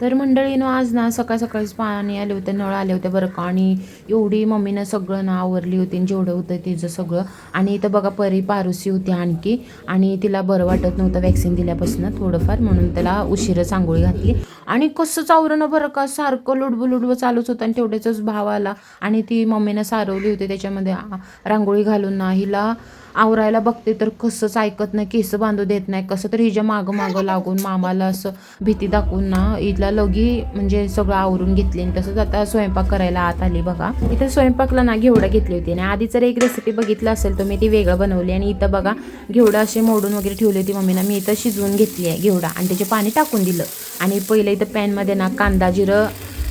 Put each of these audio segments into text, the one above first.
तर मंडळीनं आज ना सकाळ सकाळीच पाणी आले होते नळ आले होते बरं का. आणि एवढी मम्मीनं सगळं ना आवरली होती आणि जेवढं होतं तिचं सगळं. आणि इथं बघा परी पारुसी होती आणखी. आणि तिला बरं वाटत नव्हतं वॅक्सिन दिल्यापासून थोडंफार म्हणून त्याला उशिरच आंघोळी घातली. आणि कसंच आवरणं बरं का? सारखं लुडबु लुडबु चालूच होतं आणि तेवढ्याच भाव आला. आणि ती मम्मीनं सारवली होती त्याच्यामध्ये आ- रांगोळी घालून ना. हिला आवरायला बघते तर कसंच ऐकत नाही केस बांधू देत नाही. कसं तर हिच्या मागं मागं लागून मामाला असं भीती दाखवून ना हिला लगी म्हणजे सगळं आवरून घेतली. आणि तसंच आता स्वयंपाक करायला आत आली बघा. इथं स्वयंपाकला ना घेवडा घेतली होती. आणि आधी जर एक रेसिपी बघितलं असेल तर मी ती वेगळं बनवली. आणि इथं बघा घेवडा असे मोडून वगैरे ठेवली होती मम्मीनं. मी इथं शिजवून घेतली आहे घेवडा. आणि त्याचे पाणी टाकून दिलं. आणि पहिलं इथं पॅनमध्ये ना कांदा जिरं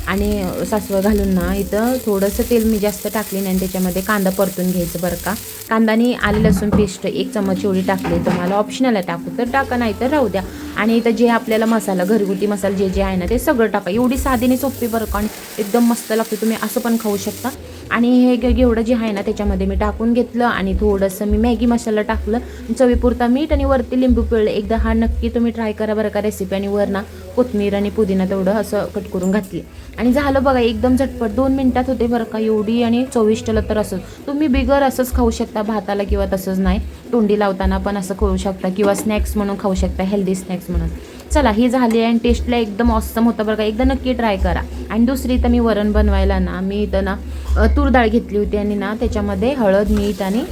आणि सासवं घालून ना इथं थोडंसं तेल मी जास्त टाकले नाही आणि त्याच्यामध्ये कांदा परतून घ्यायचं बरं का. कांदानी आले लसूण पेस्ट एक चमच एवढी टाकली तर मला ऑप्शनल आहे टाकू. तर टाका नाही तर राहू द्या. आणि इथं जे आपल्याला मसाला घरगुती मसाला जे जे आहे ना ते सगळं टाका. एवढी साधीने सोपी बरं का? आणि एकदम मस्त लागते. तुम्ही असं पण खाऊ शकता. आणि हे एवढं घेवडं जे आहे ना त्याच्यामध्ये मी टाकून घेतलं आणि थोडंसं मी मॅगी मसाला टाकलं. चवीपुरता मीठ आणि वरती लिंबू पिळलं. एकदा हा नक्की तुम्ही ट्राय करा बरं का रेसिपी आणि वर ना कोथमीर आणि पुदिना तेवढं असं कट करून घातली. आणि झालं बघा एकदम झटपट. दोन मिनटात होते बरं का एवढी आणि चविष्टला तर असंच. तुम्ही बिगर असंच खाऊ शकता भाताला किंवा तसंच नाही. तोंडी लावताना पण असं खाऊ शकता किंवा स्नॅक्स म्हणून खाऊ शकता हेल्दी स्नॅक्स म्हणून. चला ही झाली आहे आणि टेस्टला एकदम ऑसम होतं बरं का. एकदा नक्की ट्राय करा. आणि दुसरी तर मी वरण बनवायला ना मी इथं ना तूर डाळ घेतली होती आणि ना त्याच्यामध्ये हळद मीठ आणि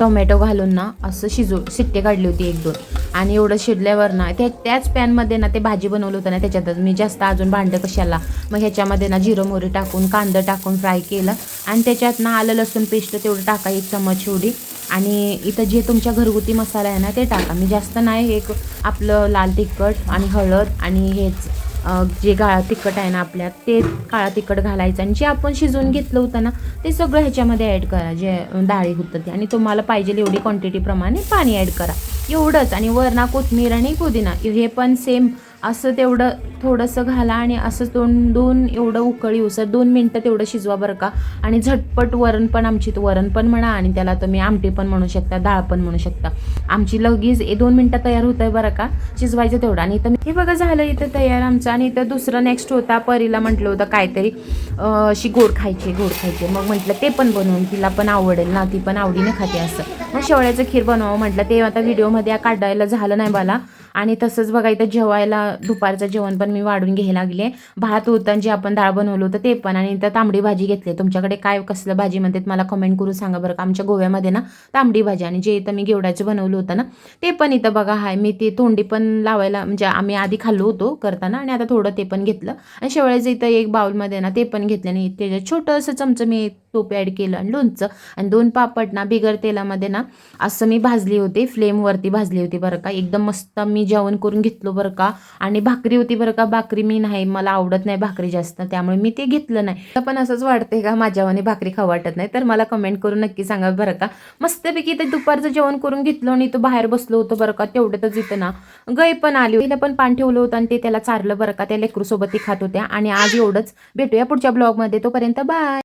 टोमॅटो घालून ना असं शिजू शिट्टे काढली होती एक दोन. आणि एवढं शिजल्यावर ना त्या त्याच पॅनमध्ये ना ते भाजी बनवलं होतं ना त्याच्यातच. मी जास्त अजून भांडं कशाला? मग ह्याच्यामध्ये ना जिरं मोहरी टाकून कांदा टाकून फ्राय केलं. आणि त्याच्यात ना आलं लसूण पेस्ट तेवढं टाका एक चमच एवढी. आणि इथं जे तुमच्या घरगुती मसाला आहे ना ते टाका. मी जास्त नाही एक आपलं लाल तिखट आणि हळद आणि हेच. जे गाळा तिखट आहे ना आपल्यात ते काळा तिखट घालायचं आणि जे आपण शिजवून घेतलं होतं ना ते सगळं ह्याच्यामध्ये ॲड करा जे डाळी होतं ते. आणि तुम्हाला पाहिजे एवढी क्वांटिटीप्रमाणे पाणी ॲड करा. एवढंच. आणि वरणा कोथमीर आणि पुदिना हे पण सेम असं तेवढं थोडंसं घाला आणि असं दोन दोन एवढं उकळी उसर दोन मिनटं तेवढं शिजवा बरं का. आणि झटपट वरण पण आमची वरण पण म्हणा आणि त्याला तुम्ही आमटी पण म्हणू शकता डाळ पण म्हणू शकता. आमची लगेच ए दोन मिनटं तयार होतं आहे बरं का. शिजवायचं तेवढं. आणि इथं हे बघा झालं इथं तयार आमचं. आणि इथं दुसरं नेक्स्ट होता परीला म्हटलं होतं काहीतरी अशी गोड खायची गोड खायची. मग म्हटलं ते पण बनवून तिला पण आवडेल ना ती पण आवडीने खाते असं. मग शेवळ्याचं खीर बनवावं म्हटलं. ते आता व्हिडिओमध्ये काढायला झालं नाही मला आणि तसंच बघा इथं जेवायला दुपारचं जेवण पण मी वाढून घ्यायला लागले भात होतं जे आपण डाळ बनवलं होतं ते पण. आणि इथं तांबडी भाजी घेतली तुमच्याकडे काय कसलं भाजी म्हणतात मला कमेंट करून सांगा बरं का. आमच्या गोव्यामध्ये ना तांबडी भाजी आणि जे इथं मी घेवडाचं बनवलं होतं ना ते पण इथं बघा हाय मी ते तोंडी पण लावायला म्हणजे आम्ही आधी खाल्लो होतो करताना आणि आता थोडं ते पण घेतलं. आणि शेवळ्याचं इथं एक बाउलमध्ये ना ते पण घेतलं आणि त्याच्यात छोटंसं चमचं मी तूप ॲड केलं आणि लोणचं. आणि दोन पापड ना बिगर तेलामध्ये ना असं मी भाजली होती फ्लेमवरती भाजली होती बरं का. एकदम मस्त मी जेवण करून घेतलो बरं का. आणि भाकरी होती बरं का भाकरी मी नाही मला आवडत नाही भाकरी जास्त त्यामुळे मी ते घेतलं नाही. तर पण असंच वाटते का माझ्यावाने भाकरी खाऊ वाटत नाही. तर मला कमेंट करून नक्की सांगा बरं का. मस्तपैकी ते दुपारचं जेवण करून घेतलं आणि तो बाहेर बसलो होतो बरं का. तेवढ्यातच इथं ना गई पण आली. तिला पण पान ठेवलं होतं आणि ते त्याला चारलं बरं का. त्या लेकरूसोबत ती खात होत्या. आणि आज एवढंच. भेटूया पुढच्या ब्लॉगमध्ये तोपर्यंत बाय